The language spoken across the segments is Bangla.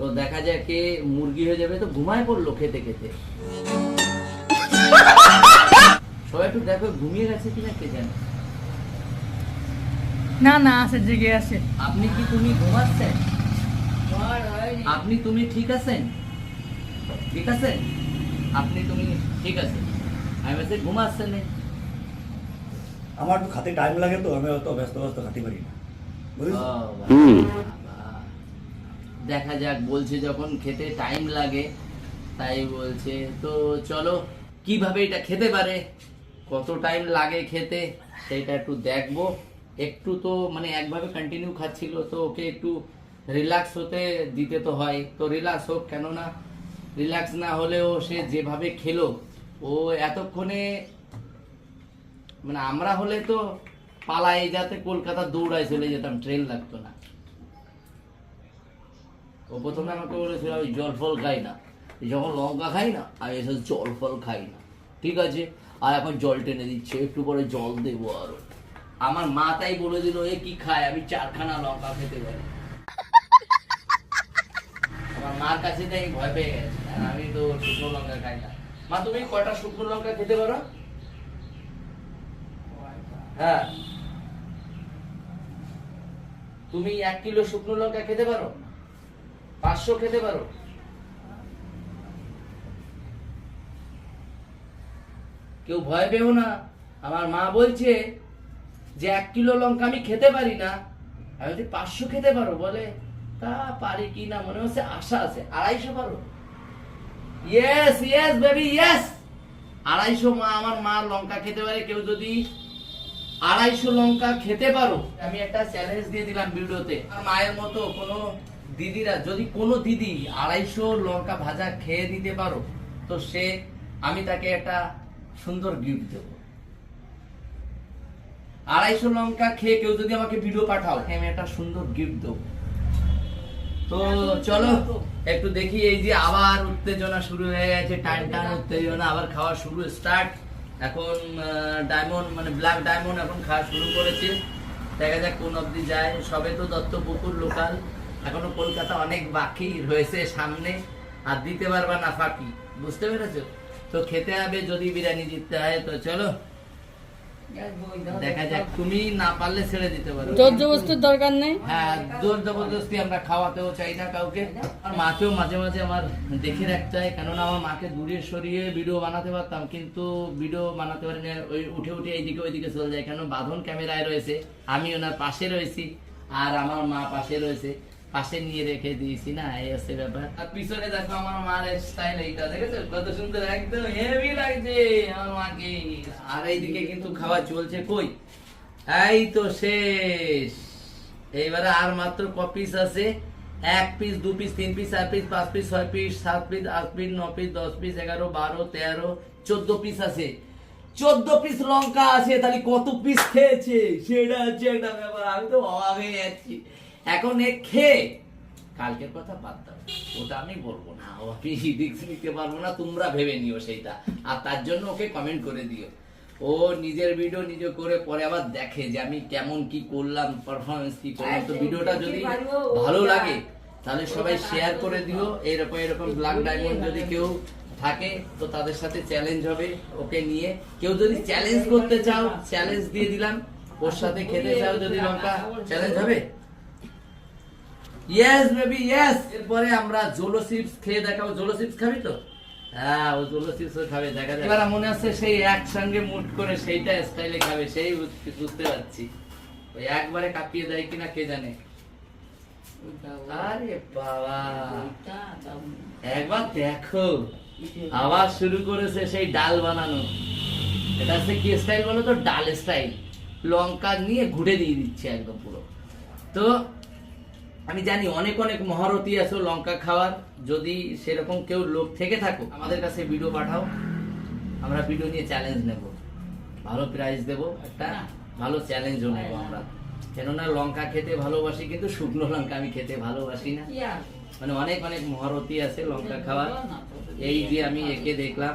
তো দেখা যায় কে মুরগি হয়ে যাবে তো ঘুমায় পড়ল খেতে খেতে। সবাই একটু দেখো ঘুমিয়ে গেছে কিনা কে জানে। না না আছে জেগে আছে। আপনি কি তুমি ঘুমাচ্ছেন? আপনি তুমি ঠিক আছেন? ঠিক আছেন? আপনি তুমি ঠিক আছেন? আমি বলছি ঘুমাচ্ছেন না। আমার একটু খাতে টাইম লাগে তো আমি অত ব্যস্ত ব্যস্ত খাতে পারি না। বাবা। দেখা যাক, বলছে যখন খেতে টাইম লাগে, তাই বলছে, তো চলো, কীভাবে এটা খেতে পারে? কত টাইম লাগে খেতে? সেটা একটু দেখব। একটু তো মানে একভাবে কন্টিনিউ খাচ্ছিল, তো ওকে একটু রিল্যাক্স হতে দিতে তো হয়। তো রিল্যাক্স হোক, কেননা রিল্যাক্স না হলেও সে যেভাবে খেলো, ও এতক্ষণে মানে আমরা হলে তো পালাই যাতে কলকাতা দৌড়ায় চলে যেতাম ট্রেন লাগতো না। ও প্রথমে আমাকে বলেছিল, আমি জল ফল খাই না। যখন লঙ্কা খাই না, আমি এসব জল ফল খাই না। ঠিক আছে? আর এখন জল টেনে দিচ্ছে, একটু পরে জল দেবো আরও। আমার মা তাই বলে দিল, এ কি খায়? আমি চারখানা লঙ্কা খেতে পারি। আমার মার কাছে তাই ভয় পেয়ে গেছে আমি তো শুকনো লঙ্কা খাই না। মা, তুমি কটা শুকনো লঙ্কা খেতে পারো? হ্যাঁ। তুমি এক কিলো শুকনো লঙ্কা খেতে পারো? পাঁচশো খেতে পারো। কেউ ভয় পেও না। আমার মা বলছে যে, এক কিলো লঙ্কা আমি খেতে পারি না। আমি বলছি পাঁচশো খেতে পারো, বলে, তা পারি কি না? মনে হচ্ছে আশা আছে। আড়াইশো পারো। ইয়েস ইয়েস বেবি ইয়েস আড়াইশো মা, আমার মা লঙ্কা খেতে পারে। কেউ যদি আড়াইশো লঙ্কা খেতে পারো। আমি একটা চ্যালেঞ্জ দিয়ে দিলাম ভিডিওতে মায়ের মতো কোনো দিদিরা যদি কোনো দিদি আড়াইশো লঙ্কা ভাজা খেয়ে দিতে পারো তো সে আমি তাকে একটা সুন্দর গিফট দেবো। আড়াইশো লঙ্কা খেয়ে কেউ যদি আমাকে ভিডিও পাঠাও আমি একটা সুন্দর গিফট দেবো। তো চলো একটু দেখি এই যে আবার উত্তেজনা শুরু হয়ে গেছে টান টান উত্তেজনা আবার খাওয়া শুরু স্টার্ট এখন ডায়মন্ড মানে ব্ল্যাক ডায়মন্ড এখন খাওয়া শুরু করেছে। দেখা যাক কোন অবধি যায়। সবে তো দত্তপুকুর লোকাল এখনও কলকাতা অনেক বাকি রয়েছে সামনে আর দিতে পারবা না ফাঁকি। বুঝতে পেরেছ? তো খেতে হবে যদি বিরিয়ানি জিততে হয় তো চলো। দেখা। যাক তুমি না পারলে ছেড়ে দিতে পারো। জোর জবস্তির দরকার নেই? হ্যাঁ জোর জবরদস্তি আমরা খাওয়াতেও চাই না কাউকে। আর মাকেও মাঝে মাঝে আমার দেখে রাখতে হয় কেননা আমার মাকে দূরে সরিয়ে ভিডিও বানাতে পারতাম কিন্তু ভিডিও বানাতে পারি না ওই উঠে উঠে এইদিকে ওইদিকে চলে যায়। কেন? বাঁধন ক্যামেরায় রয়েছে আমি ওনার পাশে রয়েছি আর আমার মা পাশে রয়েছে। পাশে নিয়ে রেখে দিয়েছি না, এই হচ্ছে ব্যাপার। আর পিছনে দেখো আমার মার স্টাইল এইটা, দেখেছ? কত সুন্দর, একদম হেভি লাগছে আমার মাকে। আর এইদিকে কিন্তু খাওয়া চলছে কই? এই তো শেষ। এইবারে আর মাত্র ক পিস আছে? এক পিস দু পিস তিন পিস চার পিস পাঁচ পিস ছয় পিস সাত পিস আট পিস ন পিস দশ পিস এগারো, বারো, তেরো, চোদ্দ পিস আছে। চোদ্দ পিস লঙ্কা আছে, তাহলে কত পিস খেয়েছে? সেটা হচ্ছে একটা ব্যাপার, আমি তো অবাক হয়ে যাচ্ছি। এখন এ খেয়ে কালকের কথা বাদ দাও। ওটা আমি বলব না। ও আমি রিস্ক নিতে পারব না। তোমরা ভেবে নিও সেইটা। আর তার জন্য ওকে কমেন্ট করে দিও। ও নিজের ভিডিও নিজে করে পরে আবার দেখে যে আমি কেমন কি করলাম পারফরমেন্স কি করলাম। তো ভিডিওটা যদি ভালো লাগে তাহলে সবাই শেয়ার করে দিও। এরকম এরকম ব্ল্যাক ডায়মন্ড যদি কেউ থাকে তো তাদের সাথে চ্যালেঞ্জ হবে ওকে নিয়ে। কেউ যদি চ্যালেঞ্জ করতে চাও চ্যালেঞ্জ দিয়ে দিলাম। ওর সাথে খেতে চাও যদি লঙ্কা চ্যালেঞ্জ হবে? ইয়েস বেবি ইয়েস এরপরে আমরা জোলো চিপস খেয়ে দেখাবো। জোলো চিপস খাবি তো? হ্যাঁ ও জোলো চিপস খাবে, দেখা এবার মনে আছে সেই একসঙ্গে মুট করে সেইটা স্টাইলে খাবে, সেই বুঝতে পারছি। ওই একবারে কাঁপিয়ে দেয় কিনা কে জানে? আরে বাবা। একবার দেখো। আবার শুরু করেছে সেই ডাল বানানো। এটা হচ্ছে কি স্টাইল বলো তো? ডাল স্টাইল লঙ্কা নিয়ে ঘুরে দিয়ে দিচ্ছে একদম পুরো। তো আমি জানি অনেক অনেক মহারতী আছো লঙ্কা খাওয়ার। যদি সেরকম কেউ লোক থেকে থাকো আমাদের কাছে ভিডিও পাঠাও। আমরা ভিডিও নিয়ে চ্যালেঞ্জ নেব। ভালো প্রাইজ দেব একটা ভালো চ্যালেঞ্জও নেব আমরা। কেননা লঙ্কা খেতে ভালোবাসি কিন্তু শুকনো লঙ্কা আমি খেতে ভালোবাসি না। মানে অনেক অনেক মহারতী আছে লঙ্কা খাওয়ার। এই যে আমি একে দেখলাম।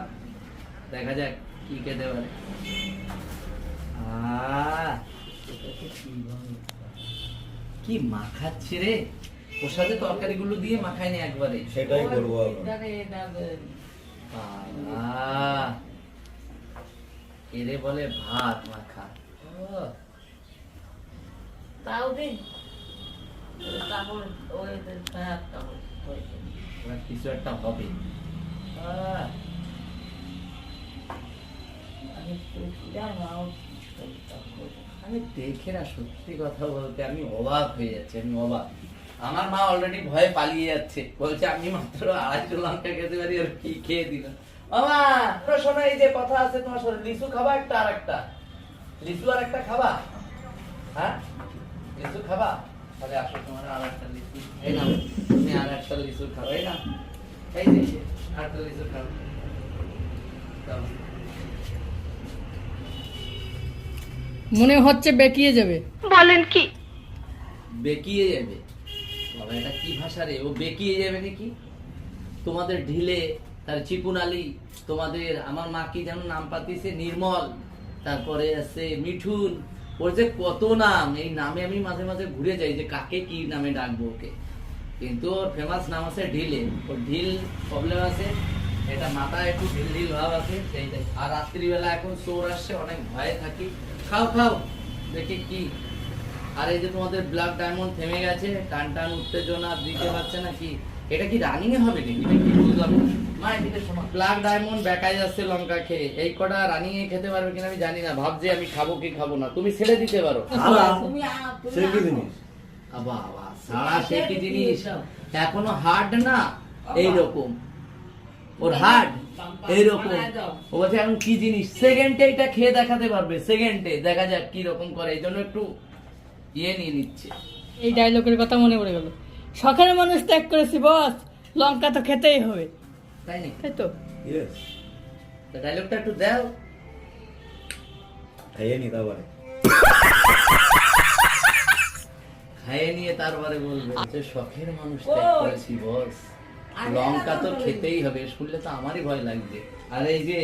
দেখা যাক কি খেতে পারে। কি মাখাচ্ছে রে? ওর সাথে তরকারিগুলো দিয়ে মাখাই নি একবারে। সেটাই করব এরে বলে ভাত মাখা। ও, তাও দিন। কিছু একটা হবে। আহ, আমি আমি দেখে না, সত্যি কথা বলতে আমি অবাক হয়ে যাচ্ছি, আমি অবাক। আমার মা অলরেডি ভয়ে পালিয়ে যাচ্ছে, বলছে আমি মাত্র আড়াইশো লঙ্কা খেতে পারি, আর কি খেয়ে দিল? মামা শোনো এই যে কথা আছে, তোমার লিচু খাবা একটা আর একটা? লিচু আর একটা খাবা? হ্যাঁ? লিচু খাবা? তাহলে আসো তোমার আর একটা লিচু। এই না তুমি আর একটা লিচু খাও, এই না এই যে, আর একটা লিচু দাও। মনে হচ্ছে বেঁকিয়ে যাবে। বলেন কি? বেকিয়ে যাবে। বাবা এটা কি ভাষা রে? ও বেকিয়ে যাবে নাকি? তোমাদের ঢিলে তার চিকুন আলী তোমাদের আমার মা কি যেন নাম পাতিছে নির্মল তারপরে আছে মিঠুন। ওর যে কত নাম এই নামে আমি মাঝে মাঝে ঘুরে যাই যে কাকে কি নামে ডাকবো ওকে। কিন্তু ওর ফেমাস নাম আছে ঢিলে। ওর ঢিল প্রবলেম আছে এটা মাথায় একটু ঢিল ঢিল ভাব আছে সেইটাই আর রাত্রিবেলা এখন চোর আসছে অনেক ভয়ে থাকি। খাও খাও দেখি কি। আর এই যে তোমাদের ব্ল্যাক ডায়মন্ড থেমে গেছে টান টান উত্তেজনা দিতে পারছে না কি? এটা কি রানিং এ হবে নাকি? এটা কি বুঝলাম না। মা এদিকে শোনো। ব্ল্যাক ডায়মন্ড বেকায় যাচ্ছে লঙ্কা খেয়ে। এই কটা রানিং এ খেতে পারবে কিনা আমি জানি না। ভাবছি আমি খাব কি খাব না। তুমি ছেড়ে দিতে পারো। সে কি জিনিস? আবা আবা সারা সে কি জিনিস? এখনও হার্ড না? এইরকম। ওর হার্ড এইরকম ও বলছে এখন কি জিনিস? সেকেন্ডে এটা খেয়ে দেখাতে পারবে সেকেন্ডে দেখা যাক কি রকম করে এই জন্য একটু ইয়ে নিয়ে নিচ্ছে। এই ডায়লগের কথা মনে পড়ে গেল। শখের মানুষ ত্যাগ করেছি বস লঙ্কা তো খেতেই হবে। তাই নাকি? তাই তো? ইয়েস ডায়লগটা একটু দাও। খাইয়ে নি তারপরে। খাইয়ে নিয়ে তারপরে বলবে যে শখের মানুষ ত্যাগ করেছি বস লঙ্কা তো খেতেই হবে শুনলে তো আমারই ভয় লাগবে। আর এই যে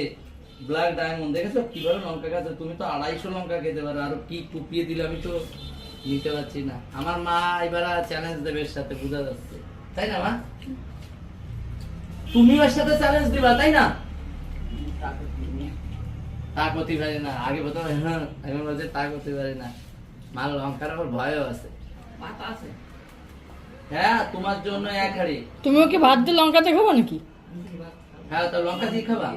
ব্ল্যাক ডায়মন্ড দেখেছ? কীভাবে লঙ্কা খাচ্ছে? তুমি তো আড়াইশো লঙ্কা খেতে পারো আর কি টুপিয়ে দিলে আমি তো নিতে পারছি না। আমার মা এবার চ্যালেঞ্জ দেবে এর সাথে বোঝা যাচ্ছে। তাই না মা? তুমি ওর সাথে চ্যালেঞ্জ দিবা তাই না? তা করতে পারি না আগে প্রথমে হ্যাঁ এখন বলছে তা করতে পারি না। মা লঙ্কার আবার ভয়ও আছে। মাথা আছে। হ্যাঁ তোমার জন্য এক হাড়ি। তুমি ওকে ভাত দিয়ে লঙ্কাতে খাব নাকি? হ্যাঁ তো লঙ্কা দিয়ে খাবা?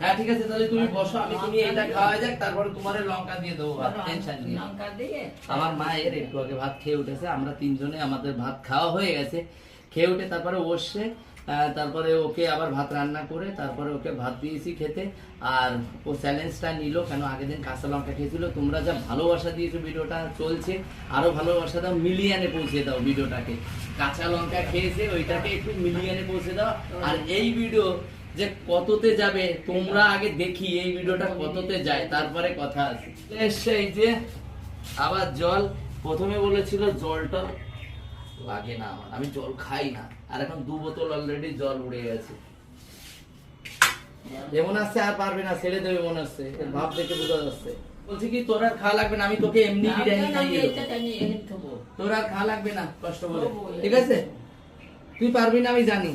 হ্যাঁ ঠিক আছে তাহলে তুমি বসো আমি তুমি এটা খাওয়া যাক তারপরে তোমার লঙ্কা দিয়ে দেবো ভাত টেনশন নেই। লঙ্কা দিয়ে? আমার মায়ের একটু আগে ভাত খেয়ে উঠেছে আমরা তিনজনে আমাদের ভাত খাওয়া হয়ে গেছে। খেয়ে উঠে তারপরে আহ, তারপরে ওকে আবার ভাত রান্না করে তারপরে ওকে ভাত দিয়েছি খেতে। আর ও চ্যালেঞ্জটা নিল কেন আগের দিন কাঁচা লঙ্কা খেয়েছিল। তোমরা যা ভালোবাসা দিয়েছ ভিডিওটা চলছে আরও ভালোবাসা দাও মিলিয়নে পৌঁছে দাও ভিডিওটাকে। কাঁচা লঙ্কা খেয়েছে, ওইটাকে একটু মিলিয়নে পৌঁছে দাও। আর এই ভিডিও যে কততে যাবে, তোমরা আগে দেখি, এই ভিডিওটা কততে যায়, তারপরে কথা আছে। এই যে, আবার জল, প্রথমে বলেছিল জলটা লাগে না আমার। আমি জল খাই না। আর এখন দু বোতল অলরেডি জল উড়ে গেছে। যেমন আসছে আর পারবে না ছেড়ে দেবে মনে হচ্ছে। ভাব দেখে বোঝা যাচ্ছে। বলছি কি তোর আর খাওয়া লাগবে না আমি তোকে এমনি বিরিয়ানি খাইয়ে দেবো। তোর আর খাওয়া লাগবে না কষ্ট করে ঠিক আছে? তুই পারবি না আমি জানি।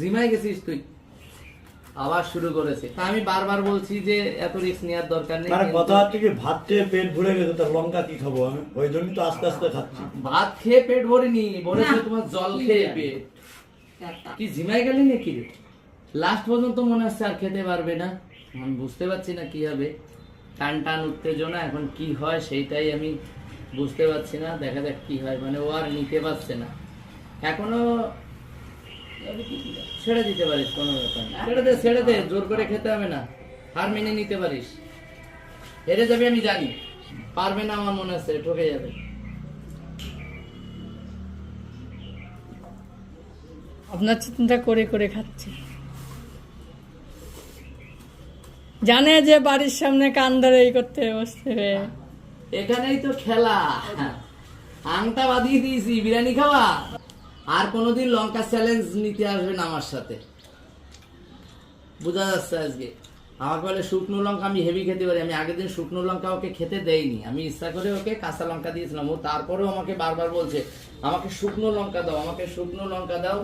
জিমাই গেছিস তুই? আবার শুরু করেছে। তা আমি বারবার বলছি যে এত রিস্ক নেওয়ার দরকার নেই মানে কিন্তু- কথা হচ্ছে কি ভাত খেয়ে পেট ভরে গেছে তার লঙ্কা কি খাব আমি? ওই জন্যই তো আস্তে আস্তে খাচ্ছি। ভাত খেয়ে পেট ভরিনি ভরেছে তোমার জল খেয়ে পেট। কি ঝিমাই গেলি নাকি রে? লাস্ট পর্যন্ত মনে হচ্ছে আর খেতে পারবে না। আমি বুঝতে পারছি না কি হবে। টান টান উত্তেজনা এখন কি হয় সেইটাই আমি বুঝতে পারছি না। দেখা যাক কি হয় মানে ও আর নিতে পারছে না। এখনও ছেড়ে দিতে পারিস কোনো ব্যাপার না। ছেড়ে দে ছেড়ে দে জোর করে খেতে হবে না। হার মেনে নিতে পারিস। হেরে যাবে আমি জানি। পারবে না আমার মনে হচ্ছে ঠকে যাবে। আপনার চিন্তা করে করে খাচ্ছে। জানে যে বাড়ির সামনে কান ধরে এই করতে বসতে হবে। এখানেই তো খেলা। আংটা বাঁধিয়ে দিয়েছি বিরিয়ানি খাওয়া। আর কোনোদিন লঙ্কা চ্যালেঞ্জ নিতে আসবেন আমার সাথে। বোঝা যাচ্ছে আজকে? আমাকে বলে, শুকনো লঙ্কা আমি হেভি খেতে পারি। আমি আগের দিন শুকনো লঙ্কা ওকে খেতে দেইনি। আমি ইচ্ছা করে ওকে কাঁচা লঙ্কা দিয়েছিলাম। ও তারপরেও আমাকে বারবার বলছে, আমাকে শুকনো লঙ্কা দাও, আমাকে শুকনো লঙ্কা দাও।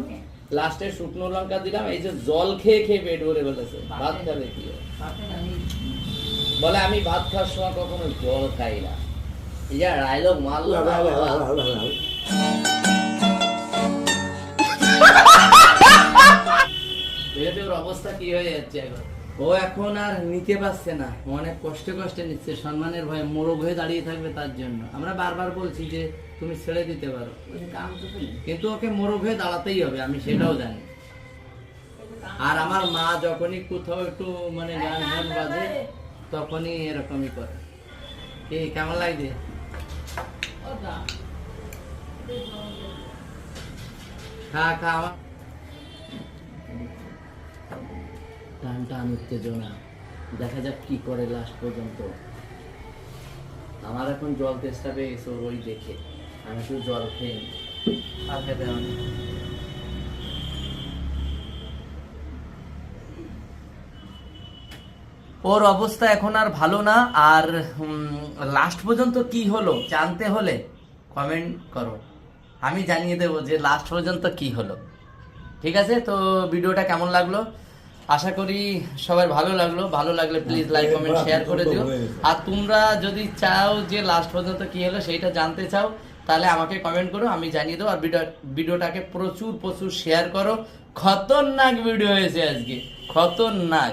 লাস্টে শুকনো লঙ্কা দিলাম। এই যে জল খেয়ে খেয়ে পেট ভরে ফেলেছে। ভাত খাবে কি বলে, আমি ভাত খাওয়ার সময় কখনো জল খাই না। ইয়া ডায়লগ মারলো ওর অবস্থা কি হয়ে যাচ্ছে এখন ও এখন আর নিতে পারছে না। অনেক কষ্টে কষ্টে নিচ্ছে সম্মানের ভয়ে মোরগ হয়ে দাঁড়িয়ে থাকবে তার জন্য। আমরা বারবার বলছি যে তুমি ছেড়ে দিতে পারো। কিন্তু ওকে মোরগ হয়ে দাঁড়াতেই হবে আমি সেটাও জানি। আর আমার মা যখনই কোথাও একটু মানে গান গান বাজে তখনই এরকমই করে। কি কেমন লাগছে? খা খা আমার টান টান উত্তেজনা। দেখা যাক কি করে লাস্ট পর্যন্ত। আমার এখন জল তেষ্টা পেয়ে গেছে ওই দেখে। আমি শুধু জল খেয়ে নিই। আর খেতে ওর অবস্থা এখন আর ভালো না, আর লাস্ট পর্যন্ত কি হলো জানতে হলে কমেন্ট করো। আমি জানিয়ে দেবো যে লাস্ট পর্যন্ত কি হলো। ঠিক আছে? তো ভিডিওটা কেমন লাগল? আশা করি সবাই ভালো লাগল। ভালো লাগলে প্লিজ লাইক কমেন্ট শেয়ার করে দিও। আর তোমরা যদি চাও যে লাস্ট পর্যন্ত কি হলো সেইটা জানতে চাও তাহলে আমাকে কমেন্ট করো আমি জানিয়ে দেবো। আর ভিডিও ভিডিওটাকে প্রচুর প্রচুর শেয়ার করো। খতরনাক ভিডিও হয়েছে আজকে। খতরনাক।